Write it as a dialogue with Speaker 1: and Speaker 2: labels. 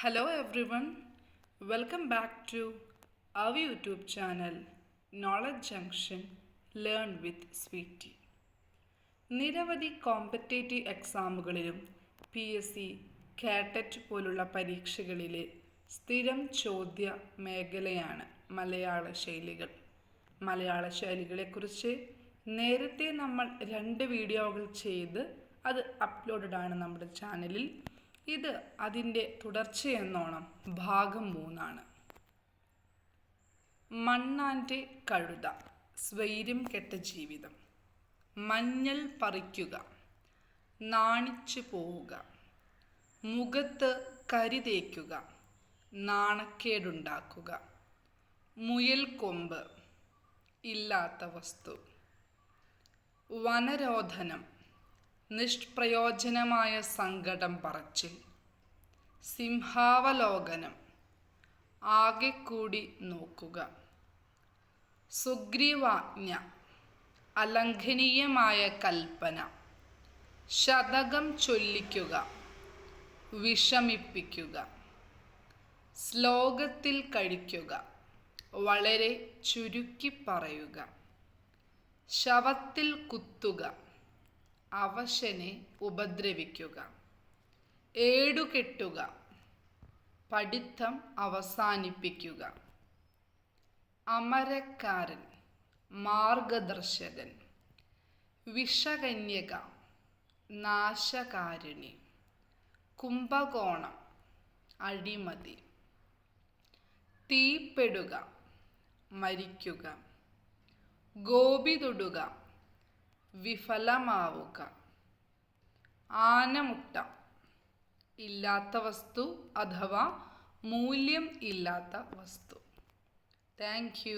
Speaker 1: Hello one welcome back to our YouTube channel knowledge junction learn with Sweety നിരവധി competitive എക്സാമുകളിലും P S C കാറ്ററ്റ് പോലുള്ള പരീക്ഷകളിലെ സ്ഥിരം ചോദ്യ മേഖലയാണ് മലയാള ശൈലികൾ. മലയാള ശൈലികളെക്കുറിച്ച് നേരത്തെ നമ്മൾ രണ്ട് വീഡിയോകൾ ചെയ്ത് അത് അപ്ലോഡഡ് ആണ് നമ്മുടെ ചാനലിൽ ഇത് അതിന്റെ തുടർച്ചയെന്നോണം ഭാഗം മൂന്നാണ്. മണ്ണാന്റെ കഴുത സ്വൈര്യം കെട്ട ജീവിതം. മഞ്ഞൾ പറിക്കുക നാണിച്ചു പോവുക. മുഖത്ത് കരിതേക്കുക നാണക്കേടുണ്ടാക്കുക. മുയൽ കൊമ്പ് ഇല്ലാത്ത വസ്തു. വനരോധനം നിഷ്പ്രയോജനമായ സങ്കടം പറച്ചിൽ. സിംഹാവലോകനം. ആകെ കൂടി നോക്കുക. സുഗ്രീവാജ്ഞ. അലംഘനീയമായ കൽപ്പന. ശതകം ചൊല്ലിക്കുക. വിഷമിപ്പിക്കുക. ശ്ലോകത്തിൽ കഴിക്കുക. വളരെ ചുരുക്കി പറയുക. ശവത്തിൽ കുത്തുക. അവശനെ ഉപദ്രവിക്കുക. ഏടുകെട്ടുക. പഠിത്തം അവസാനിപ്പിക്കുക. അമരക്കാരൻ മാർഗദർശകൻ. വിഷകന്യക നാശകാരിണി. കുംഭകോണം അഴിമതി. തീപ്പെടുക മരിക്കുക. ഗോപി തൊടുക വിഫലമാവുക. ആനമുട്ട. ഇല്ലാത്ത വസ്തു അഥവാ മൂല്യം ഇല്ലാത്ത വസ്തു. താങ്ക്